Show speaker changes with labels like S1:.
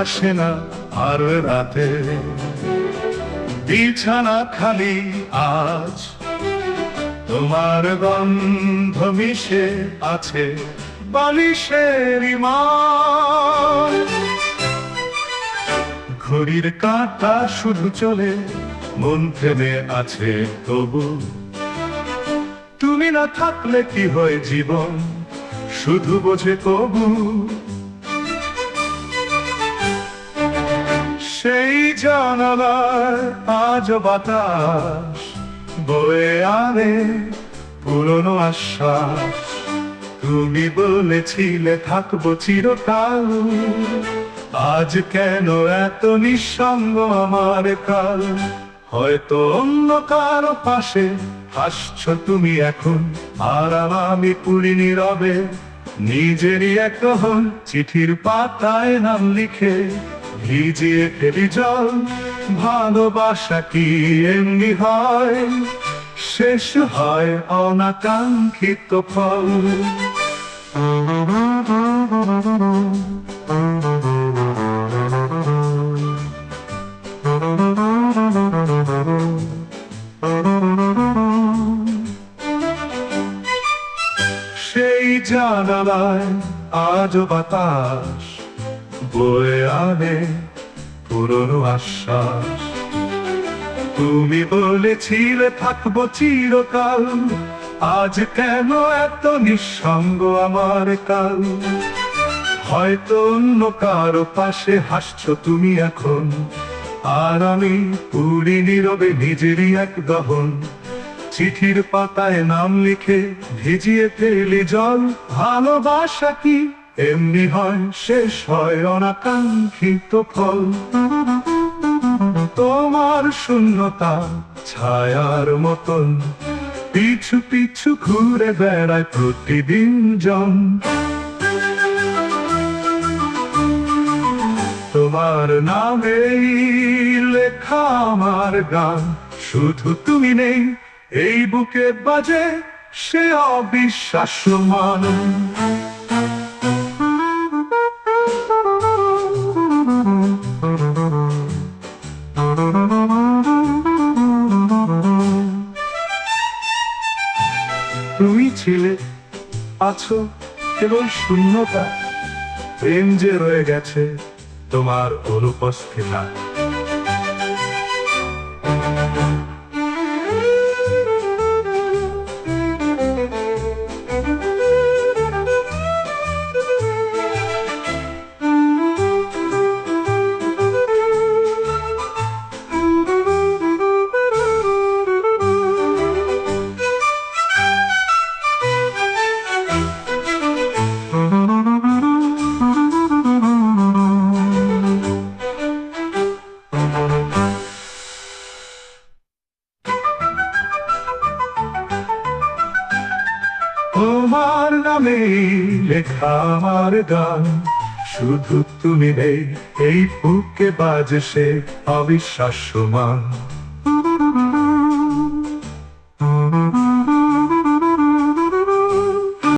S1: আসে না আর রাতে। বিছানা খালি আজ। তোমার গন্ধ মিশে আছে বালিশের ঘড়ির কাঁটা শুধু চলে, মন থেমে আছে তবু। তুমি না থাকলে কি হয় জীবন? শুধু বোঝে কবু জানালার আজ বাতাস বয়ে আনে পুরনো আশ্বাস। তুমি বলেছিলে থাকব চিরকাল। আজ কেন এত নিঃসঙ্গ আমার কাল? হয়তো অন্য কারও পাশে হাসছ তুমি এখন। আর আমি পুরি নীরবে, নিজেরই এক চিঠির পাতায় নাম লিখে ভিজিয়ে ফেলি জল, ভালোবাসা কি এমনি হয়? শেষ হয় অনাকাঙ্ক্ষিত ফল। সেই জানালায় আজ বাতাস। বয়ে আনে পুরনো আশ্বাস। তুমি বলেছিলে থাকব চিরকাল, আজ কেন এত নিঃসঙ্গ আমার কাল? হয়তো অন্য কারও পাশে হাসছো তুমি এখন, আর আমি পুরি নীরবে নিজেরই এক দহন। চিঠির পাতায় নাম লিখে ভিজিয়ে ফেলি জল, ভালোবাসা কি এমনি হয়, শেষ হয় অনাকাঙ্ক্ষিত ফল। তোমার শূন্যতা, ছায়ার মতন। পিছু পিছু ঘুরে বেড়ায় প্রতিদিন জন। তোমার নামে লেখা আমার গান। শুধু তুমি নেই, এই বুকে বাজে সে অবিশ্বাস্য মান তুমি ছিলে আছো কেবল শূন্যতা। প্রেম যে রয়ে গেছে তোমার অনুপস্থিতা। নামে লেখা আমার গান। শুধু তুমি নেই এই বুকে বাজে সে অবিশ্বাস্য মান